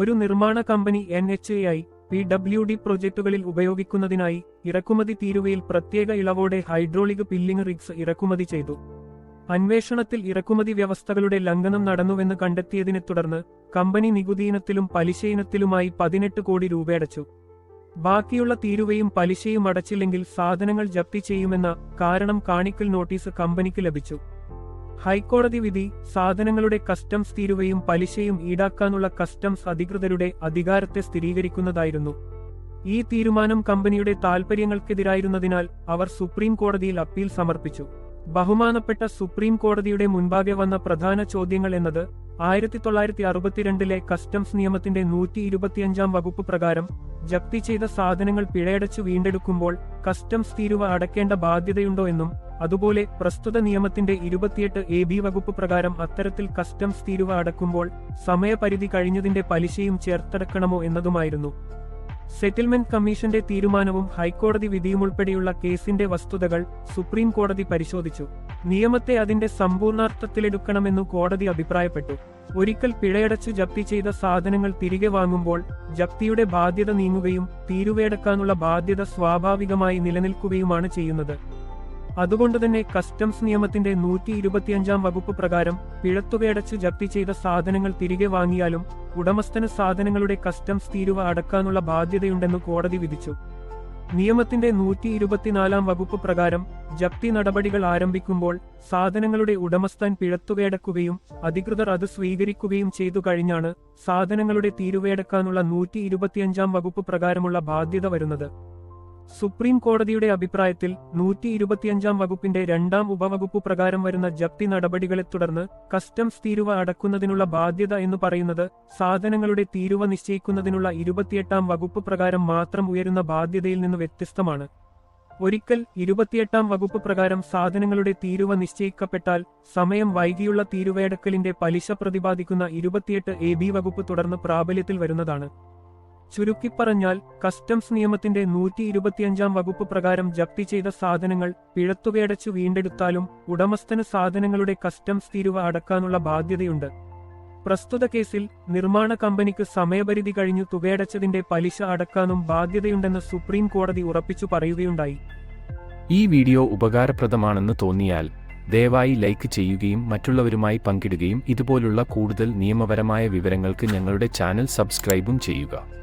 ഒരു നിർമ്മാണ company N H A I P W D പ്രൊജക്ടുകളിൽ ഉപയോഗിക്കുന്നതിനായി ഇറക്കുമതി തീരുവയിൽ പ്രത്യേക ഇളവോടെ ഹൈഡ്രോളിക് പില്ലിംഗ് റിഗ്സ് ഇറക്കുമതി ചെയ്തു. അന്വേഷണത്തിൽ ഇറക്കുമതി വ്യവസ്ഥകളുടെ ലംഘനം നടന്നുവെന്ന് കണ്ടെത്തിയതിനെ തുടർന്ന് കമ്പനി നികുതിയിനത്തിലും പലിശയിനത്തിലുമായി പതിനെട്ട് കോടി രൂപയടച്ചു. ബാക്കിയുള്ള തീരുവയും പലിശയും അടച്ചില്ലെങ്കിൽ സാധനങ്ങൾ ജപ്തി ചെയ്യുമെന്ന കാരണം കാണിക്കൽ നോട്ടീസ് കമ്പനിക്ക് ലഭിച്ചു. ഹൈക്കോടതി വിധി സാധനങ്ങളുടെ കസ്റ്റംസ് തീരുവയും പലിശയും ഈടാക്കാനുള്ള കസ്റ്റംസ് അധികൃതരുടെ അധികാരത്തെ സ്ഥിരീകരിക്കുന്നതായിരുന്നു. ഈ തീരുമാനം കമ്പനിയുടെ താൽപര്യങ്ങൾക്കെതിരായിരുന്നതിനാൽ അവർ സുപ്രീം കോടതിയിൽ അപ്പീൽ സമർപ്പിച്ചു. ബഹുമാനപ്പെട്ട സുപ്രീം കോടതിയുടെ മുൻപാകെ വന്ന പ്രധാന ചോദ്യങ്ങൾ എന്നത് ആയിരത്തി തൊള്ളായിരത്തി അറുപത്തിരണ്ടിലെ കസ്റ്റംസ് നിയമത്തിന്റെ നൂറ്റി ഇരുപത്തിയഞ്ചാം വകുപ്പ് പ്രകാരം ജപ്തി ചെയ്ത സാധനങ്ങൾ പിഴയടച്ചു വീണ്ടെടുക്കുമ്പോൾ കസ്റ്റംസ് തീരുവ അടക്കേണ്ട ബാധ്യതയുണ്ടോ എന്നും അതുപോലെ പ്രസ്തുത നിയമത്തിന്റെ ഇരുപത്തിയെട്ട് എ ബി വകുപ്പ് പ്രകാരം അത്തരത്തിൽ കസ്റ്റംസ് തീരുവ അടക്കുമ്പോൾ സമയപരിധി കഴിഞ്ഞതിന്റെ പലിശയും ചേർത്തടക്കണമോ എന്നതുമായിരുന്നു. സെറ്റിൽമെന്റ് കമ്മീഷന്റെ തീരുമാനവും ഹൈക്കോടതി വിധിയുമുൾപ്പെടെയുള്ള കേസിന്റെ വസ്തുതകൾ സുപ്രീം കോടതി പരിശോധിച്ചു. നിയമത്തെ അതിന്റെ സമ്പൂർണാർത്ഥത്തിലെടുക്കണമെന്നു കോടതി അഭിപ്രായപ്പെട്ടു. ഒരിക്കൽ പിഴയടച്ചു ജപ്തി ചെയ്ത സാധനങ്ങൾ തിരികെ വാങ്ങുമ്പോൾ ജപ്തിയുടെ ബാധ്യത നീങ്ങുകയും തീരുവയടക്കാനുള്ള ബാധ്യത സ്വാഭാവികമായി നിലനിൽക്കുകയുമാണ് ചെയ്യുന്നത്. അതുകൊണ്ടുതന്നെ കസ്റ്റംസ് നിയമത്തിന്റെ നൂറ്റി ഇരുപത്തിയഞ്ചാം വകുപ്പ് പ്രകാരം പിഴത്തുകയടച്ച് ജപ്തി ചെയ്ത സാധനങ്ങൾ തിരികെ വാങ്ങിയാലും ഉടമസ്ഥന് സാധനങ്ങളുടെ കസ്റ്റംസ് തീരുവ അടക്കാനുള്ള ബാധ്യതയുണ്ടെന്ന് കോടതി വിധിച്ചു. നിയമത്തിന്റെ നൂറ്റി ഇരുപത്തിനാലാം വകുപ്പ് പ്രകാരം ജപ്തി നടപടികൾ ആരംഭിക്കുമ്പോൾ സാധനങ്ങളുടെ ഉടമസ്ഥൻ പിഴത്തുകയടക്കുകയും അധികൃതർ അത് സ്വീകരിക്കുകയും ചെയ്തു കഴിഞ്ഞാണ് സാധനങ്ങളുടെ തീരുവയടക്കാനുള്ള നൂറ്റി ഇരുപത്തിയഞ്ചാം വകുപ്പ് പ്രകാരമുള്ള ബാധ്യത വരുന്നത്. സുപ്രീം കോടതിയുടെ അഭിപ്രായത്തിൽ നൂറ്റി ഇരുപത്തിയഞ്ചാം വകുപ്പിന്റെ രണ്ടാം ഉപവകുപ്പ് പ്രകാരം വരുന്ന ജപ്തി നടപടികളെ തുടർന്ന് കസ്റ്റംസ് തീരുവ അടക്കുന്നതിനുള്ള ബാധ്യത എന്ന് പറയുന്നത് സാധനങ്ങളുടെ തീരുവ നിശ്ചയിക്കുന്നതിനുള്ള ഇരുപത്തിയെട്ടാം വകുപ്പ് പ്രകാരം മാത്രം ഉയരുന്ന ബാധ്യതയിൽ നിന്ന് വ്യത്യസ്തമാണ്. ഒരിക്കൽ ഇരുപത്തിയെട്ടാം വകുപ്പ് പ്രകാരം സാധനങ്ങളുടെ തീരുവ നിശ്ചയിക്കപ്പെട്ടാൽ സമയം വൈകിയുള്ള തീരുവയടക്കലിന്റെ പലിശ പ്രതിപാദിക്കുന്ന ഇരുപത്തിയെട്ട് എ ബി വകുപ്പ് തുടർന്ന് പ്രാബല്യത്തിൽ വരുന്നതാണ്. ചുരുക്കിപ്പറഞ്ഞാൽ കസ്റ്റംസ് നിയമത്തിന്റെ നൂറ്റി ഇരുപത്തിയഞ്ചാം വകുപ്പ് പ്രകാരം ജപ്തി ചെയ്ത സാധനങ്ങൾ പിഴത്തുകയടച്ചു വീണ്ടെടുത്താലും ഉടമസ്ഥന് സാധനങ്ങളുടെ കസ്റ്റംസ് തീരുവ അടക്കാനുള്ള ബാധ്യതയുണ്ട്. പ്രസ്തുത കേസിൽ നിർമ്മാണ കമ്പനിക്ക് സമയപരിധി കഴിഞ്ഞു തുകയടച്ചതിന്റെ പലിശ അടക്കാനും ബാധ്യതയുണ്ടെന്ന് സുപ്രീം കോടതി ഉറപ്പിച്ചു പറയുകയുണ്ടായി. ഈ വീഡിയോ ഉപകാരപ്രദമാണെന്ന് തോന്നിയാൽ ദയവായി ലൈക്ക് ചെയ്യുകയും മറ്റുള്ളവരുമായി പങ്കിടുകയും ഇതുപോലുള്ള കൂടുതൽ നിയമപരമായ വിവരങ്ങൾക്ക് ഞങ്ങളുടെ ചാനൽ സബ്സ്ക്രൈബും ചെയ്യുക.